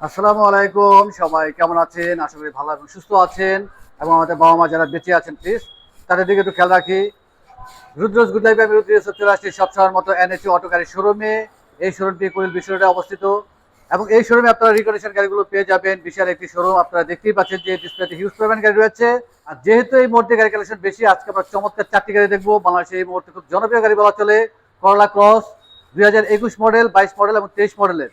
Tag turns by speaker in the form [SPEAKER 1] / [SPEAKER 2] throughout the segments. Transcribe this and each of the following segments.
[SPEAKER 1] আসসালামু আলাইকুম, সবাই কেমন আছেন? আশা করি ভালো এবং সুস্থ আছেন এবং আমাদের বাবা মা যারা বেঁচে আছেন প্লিজ তাদের দিকে একটু খেয়াল রাখি। রুদ্রজ গুড লাইফ আমি রুদ্র চলে আসছি সবসময়ের মতো এনএচও অটো গাড়ির শোরুমে। এই শোরুমটি কুড়িল বিশ্বরোডে অবস্থিত। এবং এই শোরুমে আপনারা রিকন্ডিশন গাড়িগুলো পেয়ে যাবেন। বিশাল একটি শোরুম, আপনারা দেখতেই পাচ্ছেন যে ডিসপ্লেতে হিউজ পরিমাণ গাড়ি রয়েছে। আর যেহেতু এই মুহূর্তে গাড়ি কালেকশন বেশি, আজকে আমরা চমৎকার চারটি গাড়ি দেখব। বাংলাদেশে এই মুহূর্তে খুব জনপ্রিয় গাড়ি বলা চলে করলা ক্রস দুই হাজার একুশ মডেল বাইশ মডেল এবং তেইশ মডেলের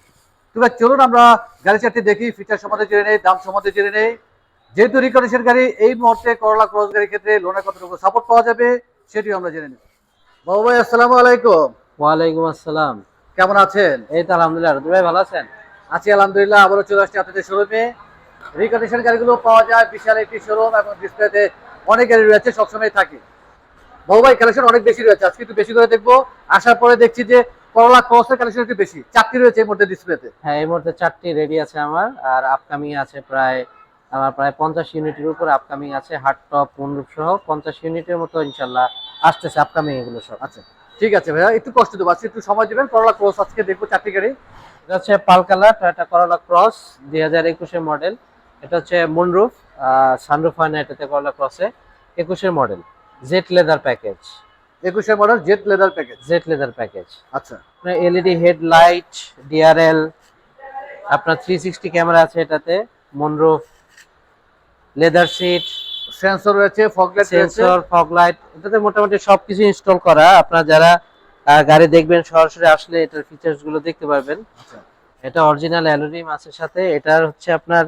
[SPEAKER 1] তবে চলুন আমরা গাড়ি চারটি দেখি ফিচার সম্বন্ধে জেনে নেই দাম সম্বন্ধে জেনে নেই। যেহেতু রিকন্ডিশন গাড়ি এই মুহূর্তে করলা ক্রস গাড়ির ক্ষেত্রে লোনের কতটুকু সাপোর্ট পাওয়া যাবে সেটিও আমরা জেনে নেব। বাবু ভাই আসসালামু আলাইকুম।
[SPEAKER 2] ওয়ালাইকুম আসসালাম।
[SPEAKER 1] কেমন আছেন?
[SPEAKER 2] এই তো আলহামদুলিল্লাহ। রুদ্র ভাই ভালো আছেন?
[SPEAKER 1] আছি আলহামদুলিল্লাহ আবারও চলে আসছি আপনাদের শোরুমে রিকন্ডিশন গাড়িগুলো পাওয়া যায় বিশাল একটি শোরুম এবং ডিসপ্লেতে অনেক গাড়ি রয়েছে সবসময় থাকে। বাবু ভাই কালেকশন অনেক বেশি রয়েছে আজকে একটু বেশি করে দেখব। আসার পরে দেখছি যে করলা ক্রসের কালেকশন একটু বেশি। চারটি রয়েছে এই মধ্যে ডিসপ্লেতে
[SPEAKER 2] হ্যাঁ এই মুহূর্তে চারটি রেডি আছে আমার। আর আপকামিং আছে প্রায় আমার প্রায় পঞ্চাশ ইউনিটের উপর আপকামিং আছে হার্ড টপ মুন্ডুপ সহ পঞ্চাশ ইউনিটের মতো ইনশাল্লাহ আসতেছে আপকামিং এগুলো সব।
[SPEAKER 1] আচ্ছা ঠিক আছে ভাইয়া একটু কষ্ট দেবো। আজকে একটু সময় দেবেন। করলা ক্রস আজকে দেখব চারটি গাড়ি।
[SPEAKER 2] এটা হচ্ছে pearl colour Toyota Corolla Cross দুই হাজার একুশের মডেল এটা হচ্ছে মুনরুফ সানরুফ হয় না এটাতে করলা ক্রসে একুশের মডেল জেট লেদার প্যাকেজ
[SPEAKER 1] একুশের model Z leather package
[SPEAKER 2] Z leather package
[SPEAKER 1] আচ্ছা।
[SPEAKER 2] আপনার এলইডি হেডলাইট ডিআরএল আপনার থ্রি সিক্সটি ক্যামেরা আছে এটাতে মনরুফ লেদার সিট
[SPEAKER 1] সেন্সর রয়েছে fog light
[SPEAKER 2] sensor fog light এটাতে মোটামুটি সবকিছু ইনস্টল করা। আপনারা যারা গাড়ি দেখবেন সরাসরি আসলে এটার ফিচার্সগুলো দেখতে পারবেন।
[SPEAKER 1] আচ্ছা।
[SPEAKER 2] এটা অরিজিনাল অ্যালুমিনিয়াম আছে সাথে। এটার হচ্ছে আপনার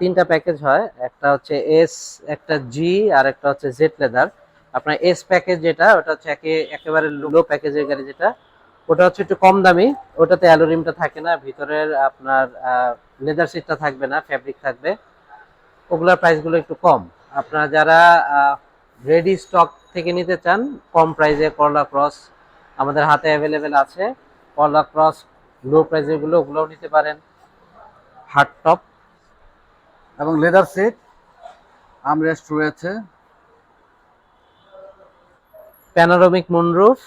[SPEAKER 2] তিনটা প্যাকেজ হয়। একটা হচ্ছে এস একটা জি আর একটা হচ্ছে জেড লেদার আপনার এস প্যাকেজ যেটা, ওটা হচ্ছে একে, একেবারে লো প্যাকেজের গাড়ি যেটা, ওটা হচ্ছে একটু কম দামি, ওটাতে অ্যালুমিনিয়ামটা থাকে না, ভিতরের আপনার লেদার সিটটা থাকবে না ফ্যাব্রিক থাকবে, ওগুলোর প্রাইসগুলো একটু কম। আপনারা যারা রেডি স্টক থেকে নিতে চান, কম প্রাইসে করলা ক্রস আমাদের হাতে অ্যাভেলেবেল আছে। করলা ক্রস লো প্রাইসেরগুলো ওগুলোও নিতে পারেন। হার্ড টপ
[SPEAKER 1] এবং লেদার সিট আমরেস্ট রয়েছে।
[SPEAKER 2] Panoramic moonroof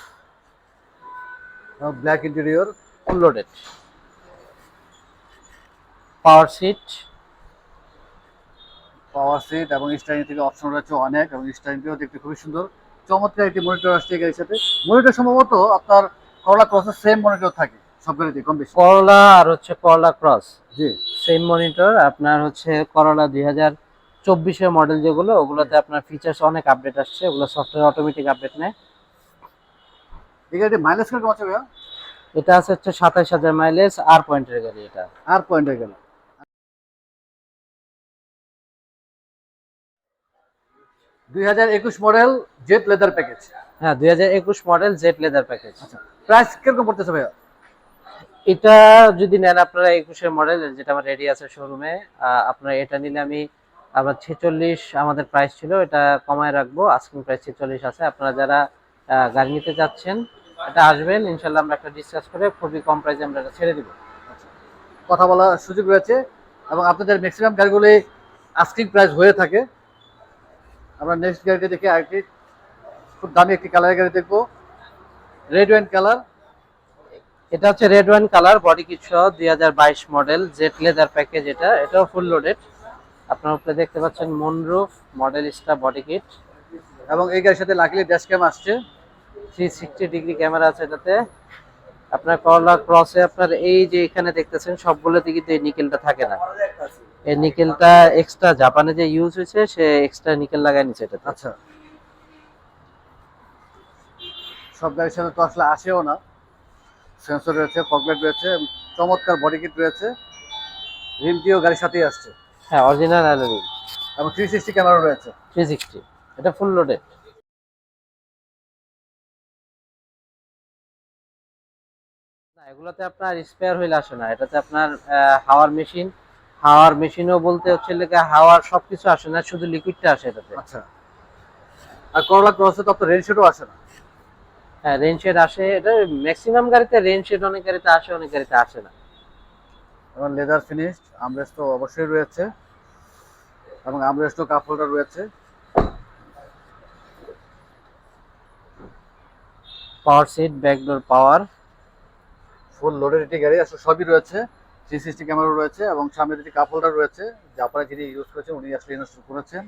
[SPEAKER 1] black interior
[SPEAKER 2] full loaded power seat
[SPEAKER 1] power seat এবং স্টারিং থেকে অপশন রয়েছে অনেক এবং স্টারিংটিও দেখতে খুবই সুন্দর। চমৎকার একটি মনিটর আসছে গাড়ির সাথে। মনিটর সম্ভবত আপনার করলা ক্রসের সেম মনিটর থাকে সব গাড়িতে কম বেশি।
[SPEAKER 2] করলা আর হচ্ছে করলা ক্রস
[SPEAKER 1] জি।
[SPEAKER 2] সেম মনিটর আপনার হচ্ছে করলা দুই হাজার চব্বিশের মডেল যেগুলো ওগুলোতে আপনার ফিচার্স অনেক আপডেট আসছে ওগুলো সফটওয়্যার অটোমেটিক আপডেট নেয়।
[SPEAKER 1] মাইলেজ কেমন আছে ভাইয়া?
[SPEAKER 2] এটা আছে হচ্ছে সাতাইশ হাজার মাইলেজ আর পয়েন্টের গাড়ি এটা।
[SPEAKER 1] আর পয়েন্ট হয়ে গেল দুই হাজার একুশ মডেল জেট লেদার প্যাকেজ
[SPEAKER 2] হ্যাঁ দুই হাজার একুশ model Z leather package
[SPEAKER 1] price কীরকম পড়তেছে ভাইয়া?
[SPEAKER 2] এটা যদি নেন আপনারা একুশের মডেল যেটা আমার রেডি আছে শোরুমে আপনারা এটা নিলে আমি আমার ছেচল্লিশ আমাদের প্রাইস ছিল এটা কমায় রাখব আস্কিং প্রাইস ছেচল্লিশ আছে। আপনারা যারা গাড়ি নিতে চাচ্ছেন এটা আসবেন ইনশাল্লাহ আমরা একটা ডিসকাস করে খুবই কম প্রাইসে আমরা এটা ছেড়ে দিব।
[SPEAKER 1] কথা বলার সুযোগ রয়েছে এবং আপনাদের ম্যাক্সিমাম গাড়িগুলি আস্কিং প্রাইস হয়ে থাকে। আমরা নেক্সট গাড়িটি দেখি আরেকটি খুব দামি একটি কালারের গাড়ি দেখব। রেড ওয়াইন কালার
[SPEAKER 2] এটা হচ্ছে red wine colour body kit সহ দুই হাজার বাইশ মডেল জেট লেদার প্যাকেজ এটা এটাও ফুল লোডেড আপনার উপরে দেখতে পাচ্ছেন moonroof model star body kit
[SPEAKER 1] এবং এই গাড়ির সাথে লাকিলি ড্যাশ ক্যাম আসছে।
[SPEAKER 2] থ্রি সিক্সটি ডিগ্রি ক্যামেরা আছে এটাতে। আপনার করলা ক্রসে আপনার এই যে এখানে দেখতেছেন, সবগুলোতে কিন্তু এই নিকেলটা থাকে না। এই নিকেলটা এক্সট্রা জাপানে যে ইউজ হয়েছে, সে এক্সট্রা নিকেল লাগাই নিচ্ছে এটাতে।
[SPEAKER 1] আচ্ছা। সব গাড়ির সাথে তো আসলে আসেও না। সেন্সর রয়েছে ফগলাইট রয়েছে, চমৎকার বডি কিট রয়েছে। রিমটিও গাড়ির সাথেই আসছে।
[SPEAKER 2] হ্যাঁ অরিজিনাল অ্যালুমিনিয়াম
[SPEAKER 1] এবং থ্রি সিক্সটি ক্যামেরা রয়েছে।
[SPEAKER 2] থ্রি সিক্সটি এটা ফুল লোডেড না এগুলোতে আপনার স্পেয়ার হুইল আসে না। এটাতে আপনার হাওয়ার মেশিন হাওয়ার মেশিনও বলতে হচ্ছে লেগে হাওয়ার সবকিছু আসে না শুধু লিকুইডটা আসে এটাতে।
[SPEAKER 1] আচ্ছা। আর করলা ক্রসে তো আপনার শেডও আসে না।
[SPEAKER 2] হ্যাঁ রেন শেড আসে। এটা ম্যাক্সিমাম গাড়িতে রেন শেড অনেক গাড়িতে আসে অনেক গাড়িতে আসে না।
[SPEAKER 1] এবং লেদার ফিনিশড আমরেস্ট তো অবশ্যই রয়েছে এবং আমরেস্টও কাপ হোল্ডার রয়েছে।
[SPEAKER 2] Power seat back door power
[SPEAKER 1] full loaded একটি গাড়ি, আসলে সবই রয়েছে। থ্রি সিক্সটি ক্যামেরা রয়েছে এবং সামনে দুটি কাপ হোল্ডার রয়েছে। আপনারা যিনি ইউজ করেছেন, উনি আসলে ইনস্টল করেছেন।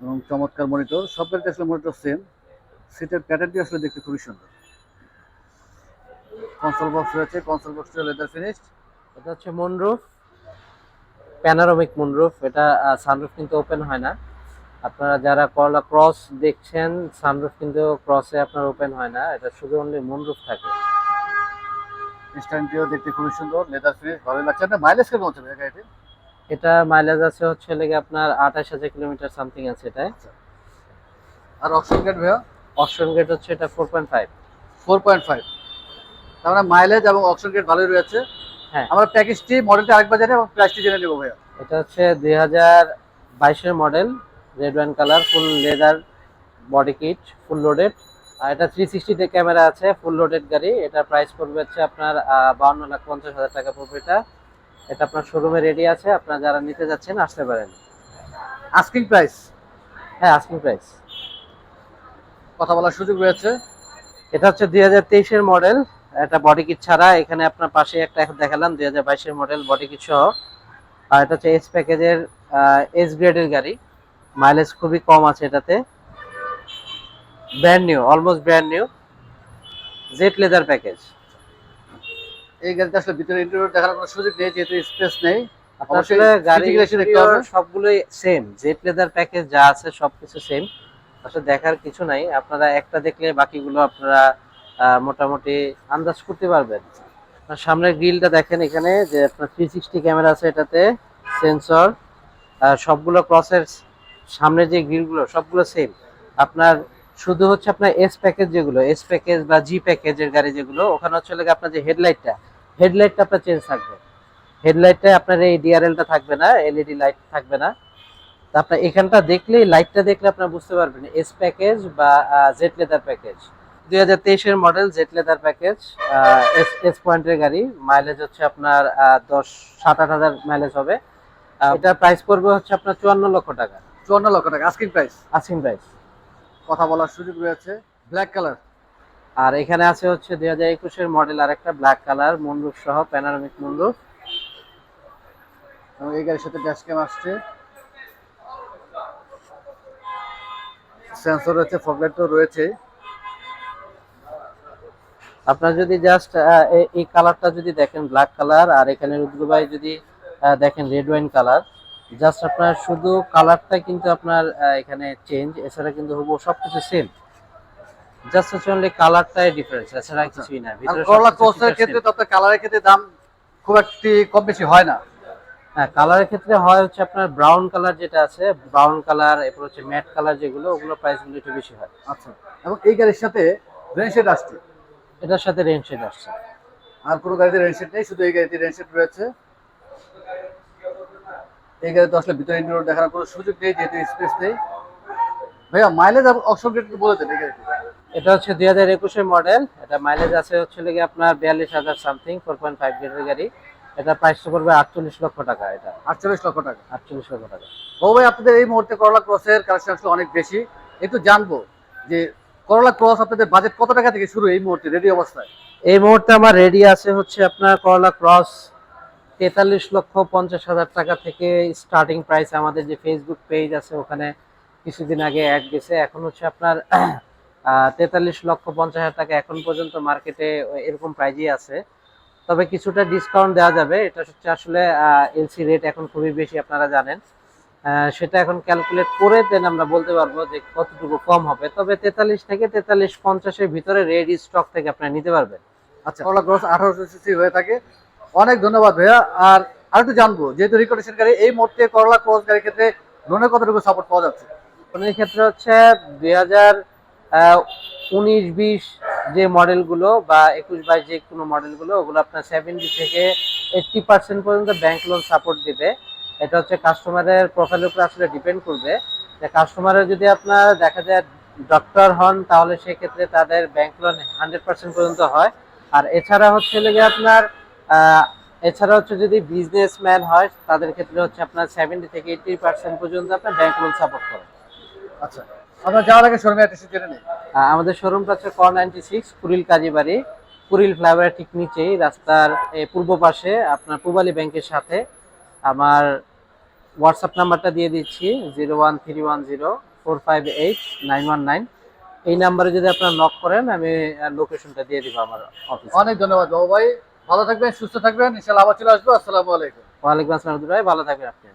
[SPEAKER 1] এবং চমৎকার মনিটর সব গাড়িতে আসলে মনিটর সেম সিটের প্যাটার্নটি আসলে দেখতে খুবই সুন্দর। কনসোল বক্স রয়েছে কনসোল বক্সটা লেদার ফিনিশড
[SPEAKER 2] এটা হচ্ছে মুনরুফ প্যানারোমিক মুনরুফ এটা সানরুফ কিন্তু ওপেন হয় না। আপনারা যারা করলা ক্রস দেখছেন সানরুফ কিন্তু ক্রসে আপনার ওপেন হয় না। এটা শুধু অনলি মুনরুফ থাকে।
[SPEAKER 1] স্ট্যান্ডটিও দেখতে খুবই সুন্দর লেদার ফিনিশ ভালো লাগছে। আপনার মাইলেজ কেমন হচ্ছে গাড়িটি
[SPEAKER 2] এটা মাইলেজ আছে হচ্ছে লেগে আপনার আঠাশ হাজার কিলোমিটার সামথিং আছে এটায়।
[SPEAKER 1] আর অপশন গেট ভাইয়া?
[SPEAKER 2] অপশন গেট হচ্ছে এটা four point five
[SPEAKER 1] four point five তার মাইলেজ এবং অপশন গেট ভালোই রয়েছে।
[SPEAKER 2] হ্যাঁ।
[SPEAKER 1] আমরা প্যাকেজটি মডেলটা আরেকবার জানি এবং প্রাইসটি জেনে নেব ভাইয়া।
[SPEAKER 2] এটা হচ্ছে দুই হাজার বাইশের model red wine colour full leather body kit full loaded আর এটা থ্রি সিক্সটিতে ক্যামেরা আছে ফুল লোডেড গাড়ি। এটা প্রাইস পড়বে হচ্ছে আপনার বাউন্ন লাখ পঞ্চাশ হাজার টাকা পড়বে এটা। এটা আপনার শোরুমে রেডি আছে আপনারা যারা নিতে যাচ্ছেন আসতে পারেন।
[SPEAKER 1] আস্কিং প্রাইস
[SPEAKER 2] হ্যাঁ আস্কিং প্রাইস
[SPEAKER 1] কথা বলার সুযোগ রয়েছে।
[SPEAKER 2] এটা হচ্ছে দুই হাজার তেইশের মডেল এটা বডি কিট ছাড়া এখানে আপনার পাশে একটা এখন দেখালাম দুই হাজার বাইশের মডেল বডি কিট সহ। আর এটা হচ্ছে এস প্যাকেজের এস গ্রেডের গাড়ি। মাইলেজ খুবই কম আছে এটাতে। Brand new almost brand new Z leather package
[SPEAKER 1] এই গাড়িতে আসলে ভিতরে ইন্টারভিউ দেখার কোনো সুযোগ নেই যেহেতু স্পেস নেই।
[SPEAKER 2] আসলে গাড়ি সবগুলোই সেম জেট লেদার প্যাকেজ যা আছে সবকিছু সেম আসলে দেখার কিছু নাই আপনারা একটা দেখলে বাকিগুলো আপনারা মোটামুটি আন্দাজ করতে পারবেন। সামনের গ্রিলটা দেখেন এখানে, যে আপনার থ্রি সিক্সটি ক্যামেরা আছে এটাতে সেন্সর সবগুলো ক্রসের সামনে যে গ্রিলগুলো সবগুলো সেম আপনার শুধু হচ্ছে আপনার এস প্যাকেজ যেগুলো এস প্যাকেজ বা জি প্যাকেজের গাড়ি যেগুলো, ওখানে হচ্ছে লেগে আপনার যে হেডলাইটটা হেডলাইটটা আপনার চেঞ্জ থাকবে। হেডলাইটটা আপনার এই ডিআরএলটা থাকবে না এলইডি লাইট থাকবে না। আপনার এখানটা দেখলেই লাইটটা দেখলে আপনার বুঝতে পারবেন এস প্যাকেজ বা জেট লেদার প্যাকেজ দুই হাজার তেইশের model Z leather package S S পয়েন্টের গাড়ি। মাইলেজ হচ্ছে আপনার দশ সাত আট হাজার মাইলেজ হবে। এটার প্রাইস পড়বে হচ্ছে আপনার চুয়ান্ন লক্ষ টাকা।
[SPEAKER 1] চুয়ান্ন লক্ষ টাকা আস্কিং প্রাইস
[SPEAKER 2] আসিং প্রাইস
[SPEAKER 1] কথা বলার সুযোগ রয়েছে। ব্ল্যাক কালার
[SPEAKER 2] আর এখানে আছে হচ্ছে দুই হাজার একুশের মডেল আর একটা ব্ল্যাক কালার মুন্ডুপ সহ প্যানারমিক মুন্ডুপ
[SPEAKER 1] এবং এই গাড়ির সাথে ড্যাশ ক্যাম আসছে। সেন্সর রয়েছে ফগলাইট তো রয়েছে।
[SPEAKER 2] আপনার যদি জাস্ট এই কালারটা যদি দেখেন ব্ল্যাক কালার আর এখানে রুদ্র ভাই যদি দেখেন রেড ওয়াইন কালার জাস্ট আপনার শুধু কালারটা কিন্তু আপনার এখানে চেঞ্জ এছাড়া কিন্তু হুবহু সবকিছু সেম জাস্ট হচ্ছে অনলি কালারটাই ডিফারেন্স এছাড়া কিছুই না।
[SPEAKER 1] করলা ক্রসের ক্ষেত্রে
[SPEAKER 2] same।
[SPEAKER 1] তো আপনার কালারের ক্ষেত্রে দাম খুব একটি কম বেশি হয় না।
[SPEAKER 2] হ্যাঁ কালারের ক্ষেত্রে হয় হচ্ছে আপনার ব্রাউন কালার যেটা আছে ব্রাউন কালার এরপর হচ্ছে ম্যাট কালার যেগুলো ওগুলো প্রাইসগুলো একটু বেশি হয়।
[SPEAKER 1] আচ্ছা। এবং এই গাড়ির সাথে রেনশেড আসছে।
[SPEAKER 2] এটার সাথে রেঞ্জ আসছে।
[SPEAKER 1] আর কোনো গাড়িতে রেনশেড নেই শুধু এই গাড়িতে রেনশেড রয়েছে। এই গাড়িতে আসলে ভিতরে ইন্টারভিউ দেখার কোনো সুযোগ নেই যেহেতু স্পেস নেই। ভাইয়া মাইলেজ অপশন একটু বলে দেন এই গাড়িতে।
[SPEAKER 2] এটা হচ্ছে দুই হাজার একুশের মডেল এটা মাইলেজ আছে হচ্ছে লেগে আপনার বিয়াল্লিশ হাজার সামথিং ফোর পয়েন্ট ফাইভ গেটের গাড়ি। এটা প্রাইস পড়বে আটচল্লিশ লক্ষ টাকা এটা।
[SPEAKER 1] আটচল্লিশ লক্ষ টাকা।
[SPEAKER 2] আটচল্লিশ লক্ষ টাকা।
[SPEAKER 1] ও ভাই আপনাদের এই মুহূর্তে করলা ক্রসের কালেকশন আসলে অনেক বেশি। একটু জানব যে করলা ক্রস আপনাদের বাজেট কত টাকা থেকে শুরু এই মুহূর্তে? রেডি অবস্থায়?
[SPEAKER 2] এই মুহূর্তে আমার রেডি আছে হচ্ছে আপনার করলা ক্রস তেতাল্লিশ লক্ষ পঞ্চাশ হাজার টাকা থেকে স্টার্টিং প্রাইস আমাদের যে ফেসবুক পেজ আছে, ওখানে কিছুদিন আগে অ্যাড গেছে। এখন হচ্ছে আপনার তেতাল্লিশ লক্ষ পঞ্চাশ হাজার টাকা এখন পর্যন্ত মার্কেটে এরকম প্রাইজই আছে। তবে কিছুটা ডিসকাউন্ট দেওয়া যাবে। এটা হচ্ছে আসলে এলসি রেট এখন খুবই বেশি আপনারা জানেন। সেটা এখন ক্যালকুলেট করে দেন আমরা বলতে পারব যে কতটুকু কম হবে। তবে তেতাল্লিশ থেকে তেতাল্লিশ পঞ্চাশের ভিতরে রেডি স্টক থেকে আপনারা নিতে পারবেন।
[SPEAKER 1] আচ্ছা করলা আঠারোশো সিসি হয়ে থাকে। অনেক ধন্যবাদ ভাইয়া। আর আরেকটু জানব যেহেতু রিকন্ডিশন গাড়ি এই মুহূর্তে করলা ক্রস গাড়ির ক্ষেত্রে লোনের কতটুকু সাপোর্ট পাওয়া যাচ্ছে?
[SPEAKER 2] ক্ষেত্রে হচ্ছে দুই হাজার উনিশ বিশ যে মডেলগুলো বা একুশ বাইশ যে কোনো মডেলগুলো ওগুলো আপনার সেভেন্টি থেকে এইট্টি পার্সেন্ট পর্যন্ত ব্যাংক লোন সাপোর্ট দিবে। এটা হচ্ছে কাস্টমারের প্রোফাইলের উপর আসলে ডিপেন্ড করবে। যে কাস্টমারের যদি আপনার দেখা যায় ডক্টর হন তাহলে সেক্ষেত্রে তাদের ব্যাংক লোন হান্ড্রেড পার্সেন্ট পর্যন্ত হয়। আর এছাড়া হচ্ছে লেগে আপনার এছাড়া হচ্ছে যদি বিজনেসম্যান হয় তাদের ক্ষেত্রে হচ্ছে আপনার সেভেন্টি থেকে এইটি পার্সেন্ট পর্যন্ত আপনার ব্যাংক লোন সাপোর্ট করে।
[SPEAKER 1] আচ্ছা আমরা যাওয়ার আগে শোরুমে জেনে
[SPEAKER 2] আহ, আমাদের শোরুমটা হচ্ছে কর নাইনটি সিক্স কুড়িল কাজীবাড়ি। কুরিল ফ্লাইওভারের ঠিক নিচেই রাস্তার পূর্ব পাশে আপনার পূবালী ব্যাংকের সাথে। আমার হোয়াটসঅ্যাপ নাম্বারটা দিয়ে দিচ্ছি zero one three one zero four five eight nine one nine এই নাম্বারে যদি আপনারা নক করেন আমি লোকেশনটা দিয়ে দিব আমার অফিস
[SPEAKER 1] অনেক ধন্যবাদ বাবু ভাই। ভালো থাকবেন সুস্থ থাকবেন। ইনশাল্লাহ আবার চলে আসব। আসসালামু আলাইকুম।
[SPEAKER 2] ওয়ালাইকুম আসসালাম ভাই ভালো থাকবেন আপনি।